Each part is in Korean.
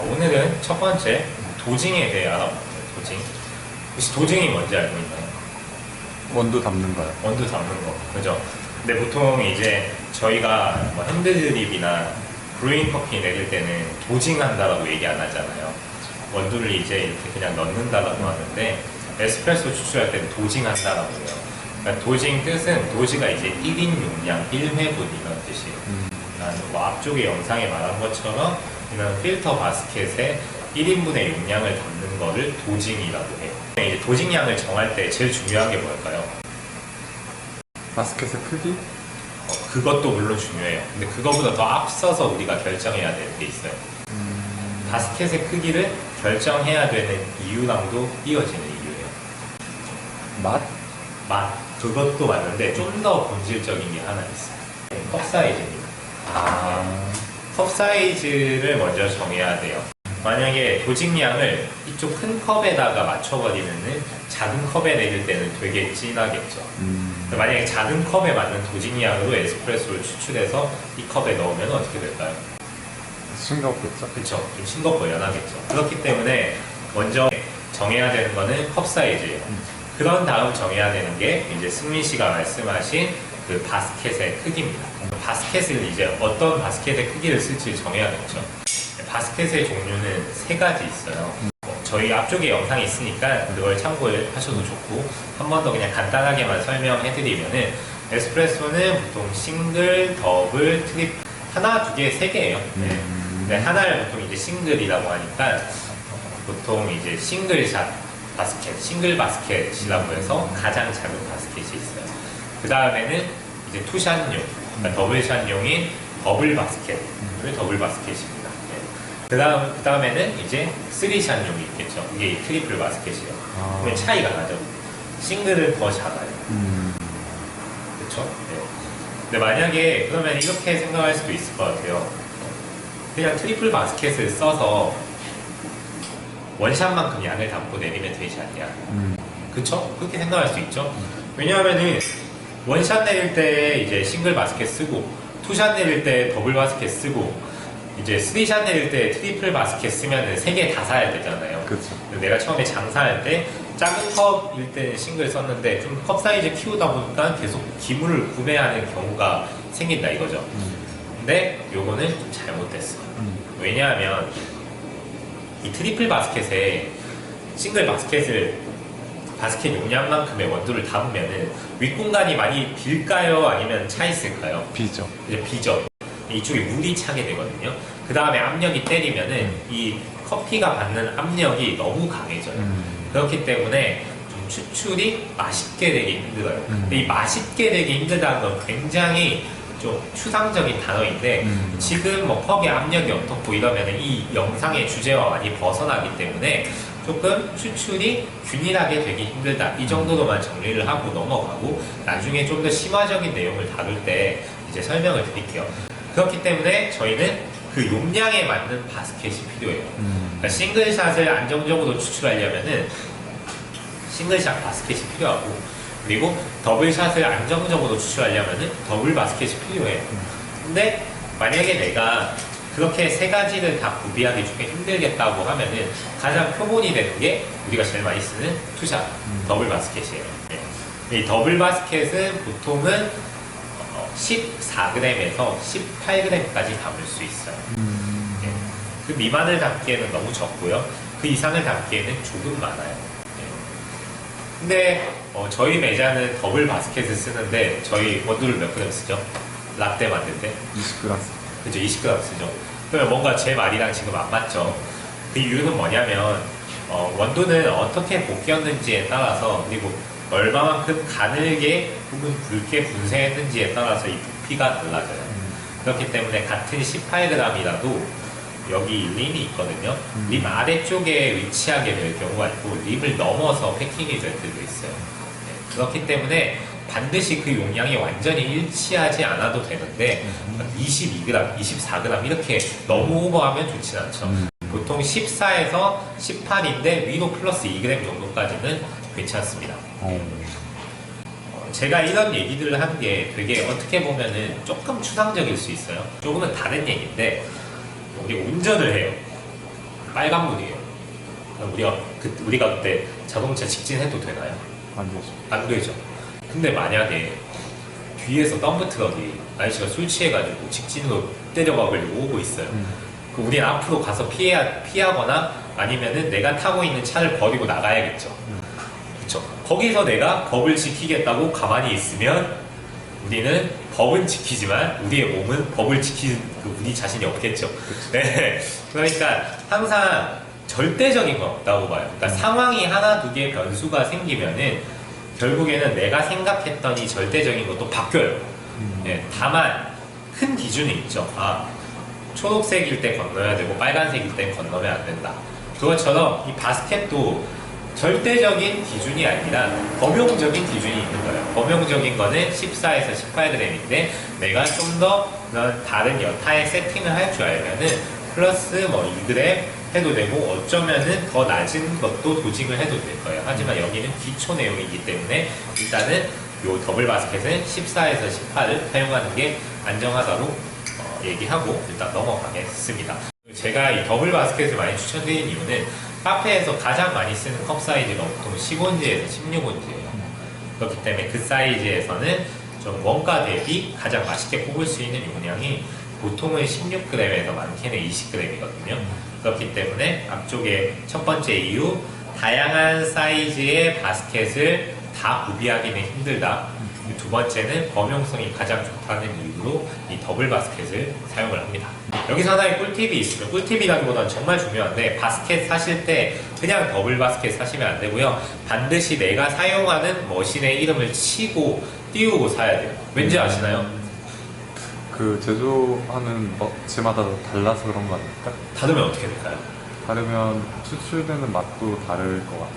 어, 오늘은 첫 번째 도징에 대해 알아볼게요. 도징. 혹시 도징이 뭔지 알고 있나요? 원두 담는 거요. 원두 담는 거. 그죠? 근데 보통 이제 저희가 뭐 핸드드립이나 브루잉 커피 내릴 때는 도징한다라고 얘기 안 하잖아요. 원두를 이제 이렇게 그냥 넣는다라고 하는데 에스프레소 추출할 때는 도징한다라고 해요. 그러니까 도징 뜻은 도지가 이제 1인 용량 1회분 이런 뜻이에요. 음. 그러니까 뭐 앞쪽에 영상에 말한 것처럼 이런 필터 바스켓에 1인분의 용량을 담는 거를 도징이라고 해요. 이제 도징량을 정할 때 제일 중요한 게 뭘까요? 바스켓의 크기? 어, 그것도 물론 중요해요. 근데 그거보다 더 앞서서 우리가 결정해야 될 게 있어요. 음. 바스켓의 크기를 결정해야 되는 이유랑도 이어지는 이유예요. 맛? 맛. 그것도 맞는데 좀 더 본질적인 게 하나 있어요. 컵 사이즈입니다. 아. 컵 사이즈를 먼저 정해야 돼요. 만약에 도직량을 이쪽 큰 컵에다가 맞춰버리면은 작은 컵에 내릴 때는 되게 진하겠죠. 음. 만약에 작은 컵에 맞는 도직량으로 에스프레소를 추출해서 이 컵에 넣으면 어떻게 될까요? 싱겁겠죠? 그쵸. 좀 싱겁고 연하겠죠. 그렇기 때문에 먼저 정해야 되는 거는 컵 사이즈예요. 음. 그런 다음 정해야 되는 게 이제 승민 씨가 말씀하신 그 바스켓의 크기입니다. 바스켓을 이제 어떤 바스켓의 크기를 쓸지 정해야겠죠. 바스켓의 종류는 세 가지 있어요. 어, 저희 앞쪽에 영상이 있으니까 그걸 참고하셔도 좋고 한 번 더 그냥 간단하게만 설명해드리면은 에스프레소는 보통 싱글, 더블, 트립 하나, 두 개, 세 개예요. 네. 하나를 보통 이제 싱글이라고 하니까 어, 보통 이제 싱글샷 바스켓, 싱글 바스켓이라고 해서 가장 작은 바스켓이 있어요. 그 다음에는 이제 투샷용, 그러니까 더블샷용인 더블 바스켓, 더블 바스켓입니다. 네. 그 다음, 그 다음에는 이제 쓰리샷용이 있겠죠. 이게 이 트리플 바스켓이에요. 아. 그러면 차이가 나죠. 싱글은 더 작아요. 음. 그렇죠? 네. 근데 만약에 그러면 이렇게 생각할 수도 있을 것 같아요. 그냥 트리플 바스켓을 써서 원샷만큼 양을 담고 내리면 되지 않냐. 음. 그쵸? 그렇게 생각할 수 있죠. 왜냐하면은 원샷 내릴 때 이제 싱글 바스켓 쓰고 투샷 내릴 때 더블 바스켓 쓰고 이제 쓰리샷 내릴 때 트리플 바스켓 쓰면은 세개 다 사야 되잖아요. 근데 내가 처음에 장사할 때 작은 컵일 때는 싱글 썼는데 좀 컵 사이즈 키우다 보니까 계속 기물을 구매하는 경우가 생긴다 이거죠. 음. 근데 요거는 좀 잘못됐어요. 음. 왜냐하면 이 트리플 바스켓에 싱글 바스켓을 바스켓 용량만큼의 원두를 담으면은 윗공간이 많이 빌까요? 아니면 차 있을까요? 비죠. 이제 비죠. 이쪽에 물이 차게 되거든요. 그 다음에 압력이 때리면은 이 커피가 받는 압력이 너무 강해져요. 음. 그렇기 때문에 좀 추출이 맛있게 되기 힘들어요. 음. 근데 이 맛있게 되기 힘들다는 건 굉장히 좀 추상적인 단어인데 음. 지금 뭐 컵의 압력이 어떻고 이러면 이 영상의 주제와 많이 벗어나기 때문에 조금 추출이 균일하게 되기 힘들다. 이 정도로만 정리를 하고 넘어가고 나중에 좀 더 심화적인 내용을 다룰 때 이제 설명을 드릴게요. 그렇기 때문에 저희는 그 용량에 맞는 바스켓이 필요해요. 음. 그러니까 싱글샷을 안정적으로 추출하려면은 싱글샷 바스켓이 필요하고 그리고 더블샷을 안정적으로 추출하려면은 더블 바스켓이 필요해요. 근데 만약에 내가 그렇게 세 가지를 다 구비하기 좀 힘들겠다고 하면은 가장 표본이 되는 게 우리가 제일 많이 쓰는 투샷 음. 더블 바스켓이에요. 네. 이 더블 바스켓은 보통은 어, 14g에서 18g까지 담을 수 있어요. 음. 네. 그 미만을 담기에는 너무 적고요. 그 이상을 담기에는 조금 많아요. 네. 근데 어, 저희 매장은 더블 바스켓을 쓰는데 저희 원두를 몇 그램 쓰죠? 라떼 만들 때? 20g. 그죠? 20g 쓰죠. 그러면 뭔가 제 말이랑 지금 안 맞죠? 그 이유는 뭐냐면 어, 원두는 어떻게 볶였는지에 따라서 그리고 얼마만큼 가늘게 혹은 굵게 분쇄했는지에 따라서 이 부피가 달라져요. 음. 그렇기 때문에 같은 18g이라도 여기 림이 있거든요. 음. 림 아래쪽에 위치하게 될 경우가 있고 림을 넘어서 패킹이 될 때도 있어요. 네, 그렇기 때문에 반드시 그 용량이 완전히 일치하지 않아도 되는데 음. 22g, 24g 이렇게 너무 오버하면 좋진 않죠. 음. 보통 14에서 18인데 위로 플러스 2g 정도까지는 괜찮습니다. 어. 어, 제가 이런 얘기들을 하는 게 되게 어떻게 보면은 조금 추상적일 수 있어요. 조금은 다른 얘기인데 우리 운전을 해요. 빨간불이에요. 우리가 그, 우리가 그때 자동차 직진해도 되나요? 안 되죠. 안 되죠. 근데 만약에 뒤에서 덤프 트럭이 아저씨가 술 취해가지고 직진으로 때려박으려고 오고 있어요. 음. 그럼 우리는 앞으로 가서 피해, 피하거나 아니면은 내가 타고 있는 차를 버리고 나가야겠죠. 음. 그렇죠. 거기서 내가 법을 지키겠다고 가만히 있으면 우리는 법은 지키지만 우리의 몸은 법을 지키는 그 우리 자신이 없겠죠. 네. 그러니까 항상 절대적인 건 없다고 봐요. 그러니까 상황이 하나 두 개 변수가 생기면은 결국에는 내가 생각했던 이 절대적인 것도 바뀌어요. 음. 예, 다만 큰 기준이 있죠. 아, 초록색일 때 건너야 되고 빨간색일 때 건너면 안 된다. 그것처럼 이 바스켓도 절대적인 기준이 아니라 범용적인 기준이 있는 거예요. 범용적인 거는 14에서 18g인데 내가 좀 더 다른 여타의 세팅을 할 줄 알면은 플러스 뭐 2g 해도 되고 어쩌면은 더 낮은 것도 도징을 해도 될 거예요. 하지만 여기는 기초 내용이기 때문에 일단은 요 더블 바스켓은 14에서 18을 사용하는 게 안정하다고 어, 얘기하고 일단 넘어가겠습니다. 제가 이 더블 바스켓을 많이 추천드리는 이유는 카페에서 가장 많이 쓰는 컵 사이즈가 보통 10온즈에서 16온즈예요. 그렇기 때문에 그 사이즈에서는 좀 원가 대비 가장 맛있게 뽑을 수 있는 용량이 보통은 16g에서 많게는 20g이거든요. 그렇기 때문에 앞쪽에 첫 번째 이유 다양한 사이즈의 바스켓을 다 구비하기는 힘들다. 두 번째는 범용성이 가장 좋다는 이유로 이 더블 바스켓을 사용을 합니다. 여기서 하나의 꿀팁이 있으면 꿀팁이라기보다는 정말 중요한데 바스켓 사실 때 그냥 더블 바스켓 사시면 안 되고요. 반드시 내가 사용하는 머신의 이름을 치고 띄우고 사야 돼요. 왠지 아시나요? 그 제조하는 업체마다 달라서 그런 거 아닐까? 다르면 어떻게 될까요? 다르면 추출되는 맛도 다를 것 같아.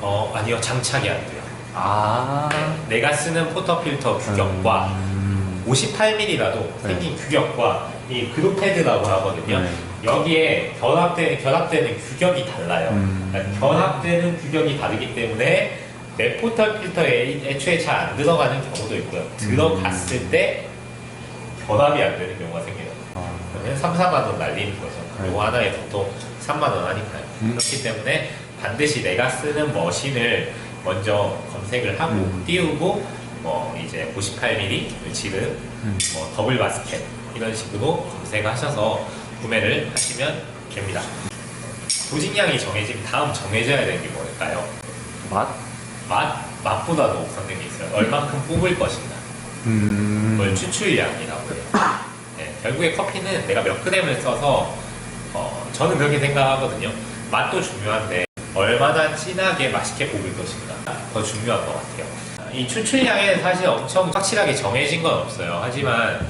어 아니요 장착이 안 돼요. 아. 내가 쓰는 포터 필터 규격과 음. 58mm라도 생긴 규격과 이 그룹 패드라고 하거든요. 네. 여기에 결합되는, 결합되는 규격이 달라요. 음. 그러니까 결합되는 규격이 다르기 때문에 내 포털 필터에 애초에 잘 안 들어가는 경우도 있고요. 들어갔을 음. 때 결합이 안 되는 경우가 생겨요. 아. 그러면 3, 4만 원 날리는 거죠. 네. 이거 하나에 보통 3만 원 하니까요. 음. 그렇기 때문에 반드시 내가 쓰는 머신을 먼저 검색을 하고 음. 띄우고 뭐 이제 58mm 지금 음. 뭐 더블 바스켓 이런 식으로 검색하셔서 구매를 하시면 됩니다. 도징량이 정해지면 다음 정해져야 되는 게 뭘까요? 맛? 맛 맛보다도 우선된 게 있어요. 얼만큼 뽑을 것인가. 음. 그걸 추출량이라고 해요. 네, 결국에 커피는 내가 몇 그램을 써서 어, 저는 그렇게 생각하거든요. 맛도 중요한데 얼마나 진하게 맛있게 뽑을 것인가 더 중요한 것 같아요. 이 추출량에는 사실 엄청 확실하게 정해진 건 없어요. 하지만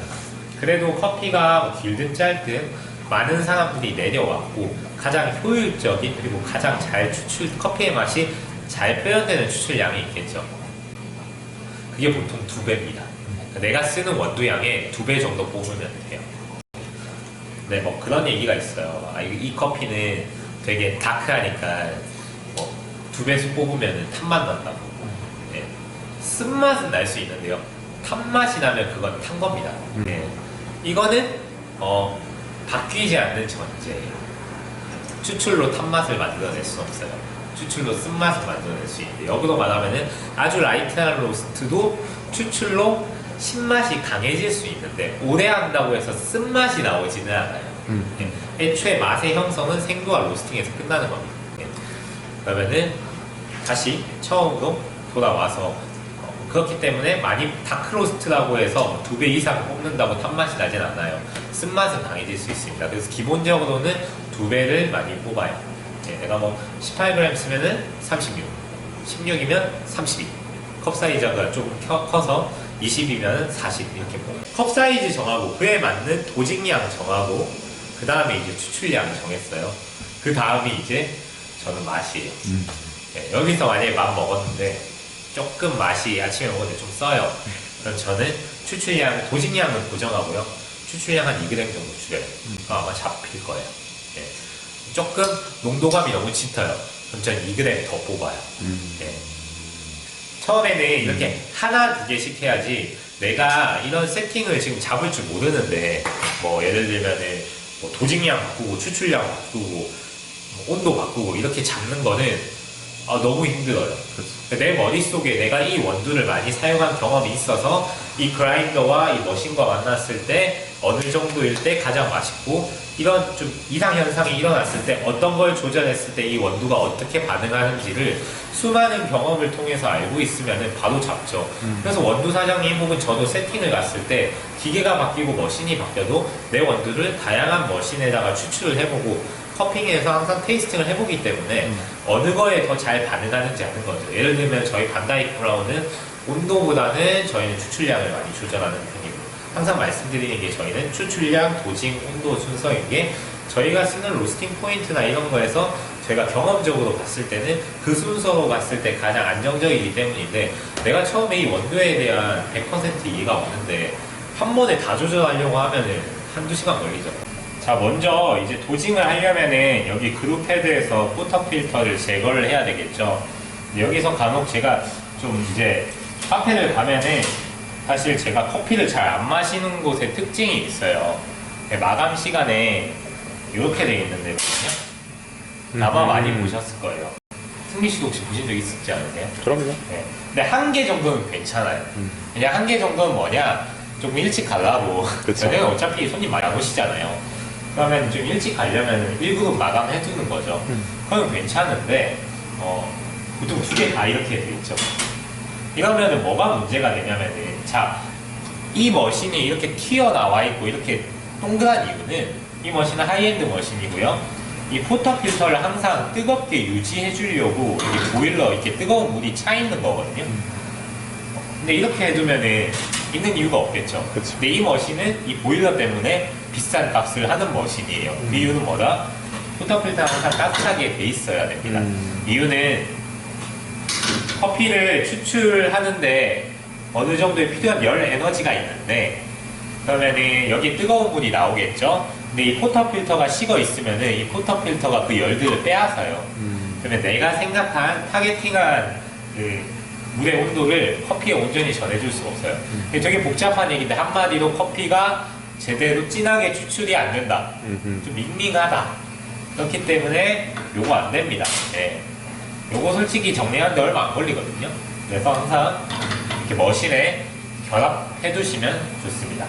그래도 커피가 뭐 길든 짧든 많은 사람들이 내려왔고 가장 효율적인 그리고 가장 잘 추출 커피의 맛이 잘 표현되는 추출량이 있겠죠. 그게 보통 두 배입니다. 내가 쓰는 원두량의 두 배 정도 뽑으면 돼요. 네, 뭐 그런 얘기가 있어요. 아, 이, 이 커피는 되게 다크하니까 뭐두 배수 뽑으면 탄맛 난다고. 네. 쓴맛은 날 수 있는데요. 탄맛이 나면 그건 탄 겁니다. 음. 네. 이거는 어, 바뀌지 않는 전제예요. 추출로 탄맛을 만들어낼 수 없어요. 추출로 쓴맛을 만들어낼 수 있는데 역으로 말하면은 아주 라이트한 로스트도 추출로 신맛이 강해질 수 있는데 오래 한다고 해서 쓴맛이 나오지는 않아요. 음. 예. 애초에 맛의 형성은 생도와 로스팅에서 끝나는 겁니다. 예. 그러면은 다시 처음으로 돌아와서 어, 그렇기 때문에 많이 다크로스트라고 해서 두 배 이상 뽑는다고 탄맛이 나진 않아요. 쓴맛은 강해질 수 있습니다. 그래서 기본적으로는 두 배를 많이 뽑아요. 예, 내가 뭐 18g 쓰면은 36, 16이면 32. 컵 사이즈가 조금 커, 커서 20이면 40 이렇게. 컵 사이즈 정하고 그에 맞는 도징량 정하고 그 다음에 이제 추출량 정했어요. 그 다음이 이제 저는 맛이에요. 음. 예, 여기서 만약에 밥 먹었는데 조금 맛이 아침에 먹었는데 좀 써요. 그럼 저는 추출량, 도식량은 고정하고요. 추출량 한 2g 정도 줄여요. 그럼 아마 잡힐 거예요. 예. 조금 농도감이 너무 짙어요. 그럼 저는 2g 더 뽑아요. 음. 예. 처음에는 이렇게 하나 두 개씩 해야지 내가 이런 세팅을 지금 잡을 줄 모르는데 뭐 예를 들면은 뭐 도직량 바꾸고 추출량 바꾸고 온도 바꾸고 이렇게 잡는 거는 아, 너무 힘들어요. 그렇죠. 내 머릿속에 내가 이 원두를 많이 사용한 경험이 있어서 이 그라인더와 이 머신과 만났을 때 어느 정도일 때 가장 맛있고 이런 좀 이상 현상이 일어났을 때 어떤 걸 조절했을 때 이 원두가 어떻게 반응하는지를 수많은 경험을 통해서 알고 있으면 바로 잡죠. 그래서 원두 사장님 혹은 저도 세팅을 갔을 때 기계가 바뀌고 머신이 바뀌어도 내 원두를 다양한 머신에다가 추출을 해보고 커핑에서 항상 테이스팅을 해보기 때문에 어느 거에 더 잘 반응하는지 아는 거죠. 예를 들면 저희 반다이크 브라운은 온도보다는 저희는 추출량을 많이 조절하는 편이고 항상 말씀드리는 게 저희는 추출량, 도징, 온도 순서인 게 저희가 쓰는 로스팅 포인트나 이런 거에서 제가 경험적으로 봤을 때는 그 순서로 봤을 때 가장 안정적이기 때문인데 내가 처음에 이 원두에 대한 100% 이해가 없는데 한 번에 다 조절하려고 하면은 한두 시간 걸리죠. 자, 먼저 이제 도징을 하려면은 여기 그룹 패드에서 포터 필터를 제거를 해야 되겠죠. 여기서 간혹 제가 좀 이제 카페를 가면은 사실 제가 커피를 잘 안 마시는 곳의 특징이 있어요. 네, 마감 시간에 이렇게 돼 있는데 보면요. 아마 음. 많이 보셨을 거예요. 승기 씨도 혹시 보신 적 있지 않으세요? 그럼요. 네. 근데 한 개 정도는 괜찮아요. 음. 그냥 한 개 정도는 뭐냐? 조금 일찍 가려고. 저녁에 어차피 손님 많이 안 오시잖아요. 그러면 좀 일찍 가려면 1그룹 마감해 두는 거죠. 음. 그건 괜찮은데, 어, 보통 두 개 다 이렇게 돼 있죠. 이러면은 뭐가 문제가 되냐면은, 자, 이 머신이 이렇게 튀어나와 있고 이렇게 동그란 이유는 이 머신은 하이엔드 머신이고요. 이 포터 필터를 항상 뜨겁게 유지해 주려고 이렇게 보일러 이렇게 뜨거운 물이 차 있는 거거든요. 근데 이렇게 해두면은 있는 이유가 없겠죠. 그쵸. 근데 이 머신은 이 보일러 때문에 비싼 값을 하는 머신이에요. 그 이유는 뭐다? 포터 필터는 항상 따뜻하게 돼 있어야 됩니다. 음. 이유는 커피를 추출하는데 어느 정도의 필요한 열 에너지가 있는데 그러면은 여기 뜨거운 물이 나오겠죠. 근데 이 포터 필터가 식어 있으면은 이 포터 필터가 그 열들을 빼앗아요. 음. 그러면 내가 생각한 타겟팅한 그 물의 온도를 커피에 온전히 전해줄 수가 없어요. 이게 되게 복잡한 얘기인데 한마디로 커피가 제대로 진하게 추출이 안 된다. 음흠. 좀 밍밍하다. 그렇기 때문에 요거 안 됩니다. 예. 요거 솔직히 정리하는데 얼마 안 걸리거든요. 그래서 항상 이렇게 머신에 결합해 두시면 좋습니다.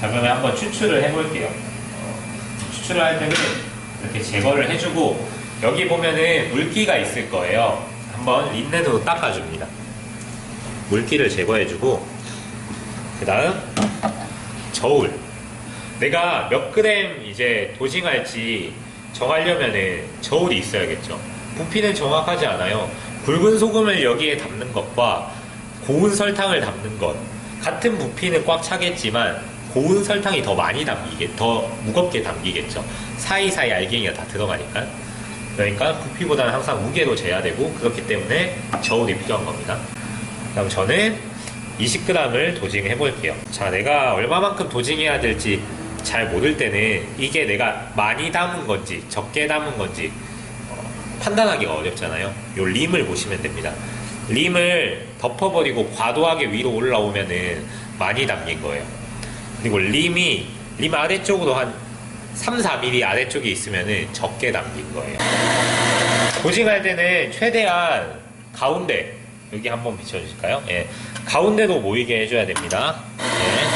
자, 그러면 한번 추출을 해볼게요. 어, 추출을 할 때는 이렇게 제거를 해주고 여기 보면은 물기가 있을 거예요. 한번 린넨으로 닦아줍니다. 물기를 제거해주고 그 다음 저울 내가 몇 그램 이제 도징할지 정하려면은 저울이 있어야겠죠. 부피는 정확하지 않아요. 굵은 소금을 여기에 담는 것과 고운 설탕을 담는 것 같은 부피는 꽉 차겠지만 고운 설탕이 더 많이 담기게 더 무겁게 담기겠죠. 사이사이 알갱이가 다 들어가니까. 그러니까 부피보다는 항상 무게로 재야 되고 그렇기 때문에 저울이 필요한 겁니다. 그럼 저는 20g을 도징해 볼게요. 자, 내가 얼마만큼 도징해야 될지 잘 모를 때는 이게 내가 많이 담은 건지 적게 담은 건지 어, 판단하기가 어렵잖아요. 요 림을 보시면 됩니다. 림을 덮어버리고 과도하게 위로 올라오면은 많이 담긴 거예요. 그리고 림이 림 아래쪽으로 한 3, 4mm 아래쪽에 있으면은 적게 담긴 거예요. 도징할 때는 최대한 가운데 여기 한번 비춰주실까요? 예. 가운데도 모이게 해줘야 됩니다. 예.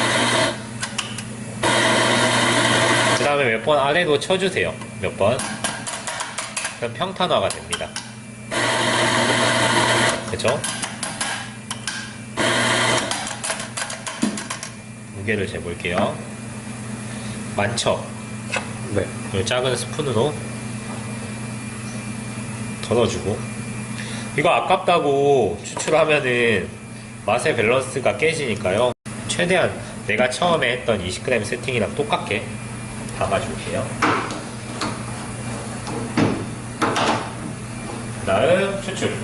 그 다음에 몇 번 아래로 쳐주세요. 몇 번. 그럼 평탄화가 됩니다. 무 게를 재볼게요. 많죠? 네. 이 작은 스푼으로 덜어주고 이거 아깝다고 추출하면은 맛의 밸런스가 깨지니까요 최대한 내가 처음에 했던 20g 세팅이랑 똑같게 담아줄게요 그 다음 추출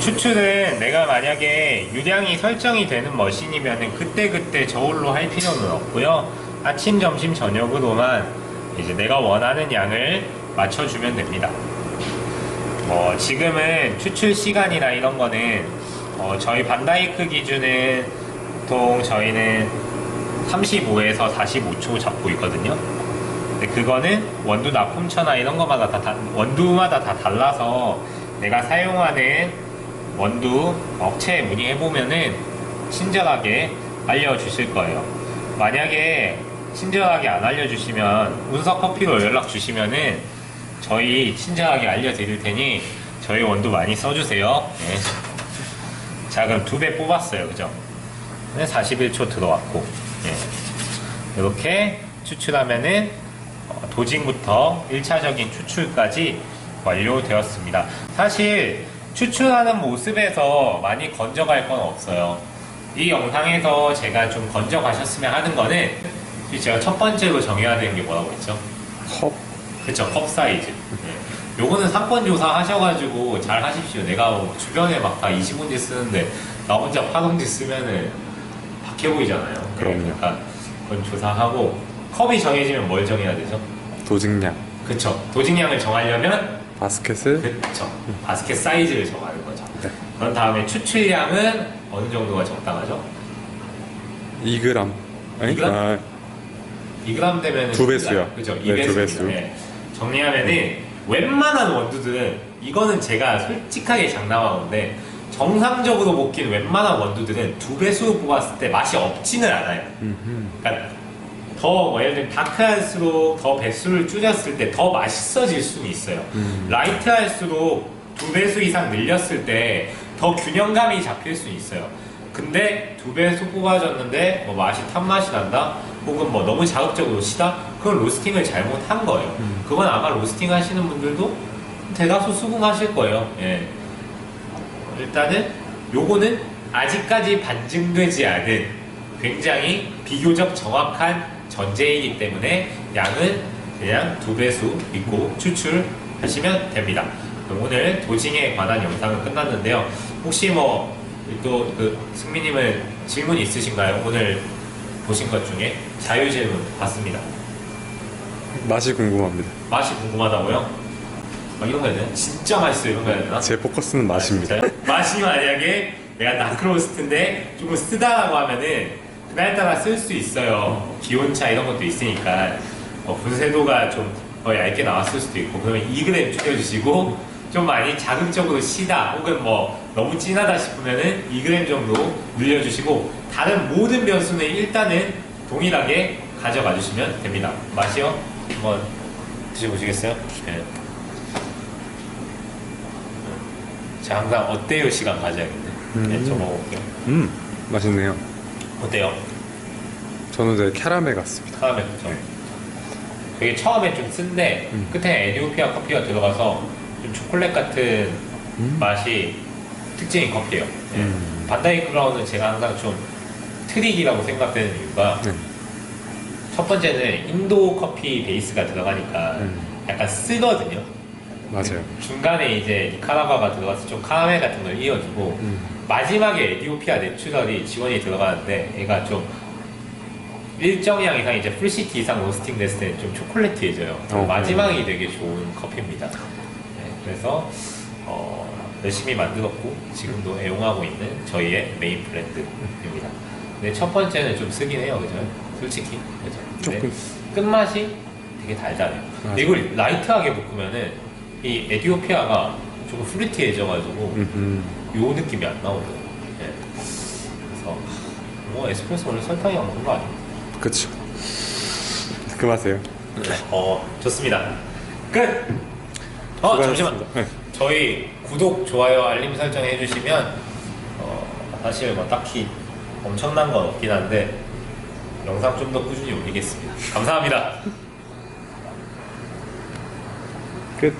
추출은 내가 만약에 유량이 설정이 되는 머신이면은 그때그때 저울로 할 필요는 없고요. 아침, 점심, 저녁으로만 이제 내가 원하는 양을 맞춰주면 됩니다. 뭐 지금은 추출 시간이나 이런 거는 어, 저희 반다이크 기준은 보통 저희는 35에서 45초 잡고 있거든요. 근데 그거는 원두 납품처나 이런 거마다 다, 다- 원두마다 다 달라서 내가 사용하는 원두 업체에 문의해 보면은 친절하게 알려주실 거예요. 만약에 친절하게 안 알려주시면 운석 커피로 연락 주시면은 저희 친절하게 알려드릴 테니 저희 원두 많이 써주세요. 네. 자 그럼 두 배 뽑았어요, 그죠? 네, 41초 들어왔고 예. 이렇게 추출하면은 어, 도징부터 1차적인 추출까지 완료되었습니다. 사실 추출하는 모습에서 많이 건져갈 건 없어요. 이 영상에서 제가 좀 건져가셨으면 하는 거는 제가 첫 번째로 정해야 되는 게 뭐라고 했죠? 컵. 그쵸, 컵 사이즈. 네. 요거는 사건 조사 하셔가지고 잘 하십시오. 내가 뭐 주변에 막 다 20원지 쓰는데 나 혼자 8원지 쓰면은 박해 보이잖아요. 네, 그럼요. 그러니까 그건 조사하고 컵이 정해지면 뭘 정해야 되죠? 도직량. 그쵸. 도징량을 정하려면 바스켓을 그쵸. 바스켓 사이즈를 정하는 거죠. 네. 그런 다음에 추출량은 어느 정도가 적당하죠? 2g. 아니? 2g? 아, 2g 되면 두 배수요. 그죠? 네, 2배수. 두 배수. 정리하면은 웬만한 원두들은 이거는 제가 솔직하게 장담한 건데 정상적으로 먹긴 웬만한 원두들은 두 배수 뽑았을 때 맛이 없지는 않아요. 음흠. 그러니까 더뭐 예를 들면 다크할수록 더 배수를 줄였을 때 더 맛있어질 수는 있어요. 음. 라이트할수록 두 배수 이상 늘렸을 때 더 균형감이 잡힐 수 있어요. 근데 두 배수 뽑아줬는데 뭐 맛이 탄 맛이 난다, 혹은 뭐 너무 자극적으로 시다, 그건 로스팅을 잘못한 거예요. 음. 그건 아마 로스팅 하시는 분들도 대다수 수긍하실 거예요. 예. 일단은 요거는 아직까지 반증되지 않은 굉장히 비교적 정확한 전제이기 때문에 양은 그냥 두 배수 믿고 추출하시면 됩니다. 그럼 오늘 도징에 관한 영상은 끝났는데요. 혹시 뭐 또 그 승민님은 질문 있으신가요? 오늘 보신 것 중에 자유 질문 받습니다. 맛이 궁금합니다. 맛이 궁금하다고요? 막 이런 거 해야 되나? 진짜 맛있어 이런 거 해야 되나? 제 포커스는 맛입니다. 아? 맛이 만약에 내가 나크로스트인데 조금 쓰다라고 하면은 그날 따라 쓸 수 있어요. 기온차 이런 것도 있으니까 어, 분쇄도가 좀 더 얇게 나왔을 수도 있고 그러면 2g 줄여주시고 좀 많이 자극적으로 시다 혹은 뭐 너무 진하다 싶으면은 2g 정도 늘려주시고 다른 모든 변수는 일단은 동일하게 가져가 주시면 됩니다. 맛이요? 한번 드셔보시겠어요? 네. 제가 항상 어때요 시간 가져야겠네. 네, 음. 저 먹어볼게요. 음, 맛있네요. 어때요? 저는 이제 캐러멜 같습니다. 카라멜 그쵸? 되게 처음에 좀 쓴데 음. 끝에 에디오피아 커피가 들어가서 좀 초콜릿 같은 음. 맛이 특징인 커피예요. 네. 음. 반다이 크라운은 제가 항상 좀 트릭이라고 생각되는 이유가 네. 첫 번째는 인도 커피 베이스가 들어가니까 음. 약간 쓰거든요. 맞아요. 중간에 이제 니카라과가 들어가서 좀 카라멜 같은 걸 이어주고 음. 마지막에 에디오피아 내추럴이 지원이 들어가는데 얘가 좀 일정량 이상 이제 풀시티 이상 로스팅 됐을 때 좀 초콜릿해져요. 어. 마지막이 되게 좋은 커피입니다. 네, 그래서 어, 열심히 만들었고 지금도 애용하고 있는 저희의 메인 브랜드입니다. 근데 첫 번째는 좀 쓰긴 해요, 그죠? 솔직히 그죠? 근데. 끝맛이 되게 달달해요. 근데 이걸 라이트하게 볶으면은 이 에디오피아가 조금 프루티해져가지고 음흠. 요 느낌이 안 나오더라고요. 예. 그래서 뭐 에스프레소 원래 설탕이 안 먹는 거 아니에요? 그쵸. 그 맛이에요. 어 좋습니다. 끝. 어 잠시만. 네. 저희 구독, 좋아요, 알림 설정 해주시면 어, 사실 뭐 딱히 엄청난 건 없긴 한데 영상 좀 더 꾸준히 올리겠습니다. 감사합니다. 끝.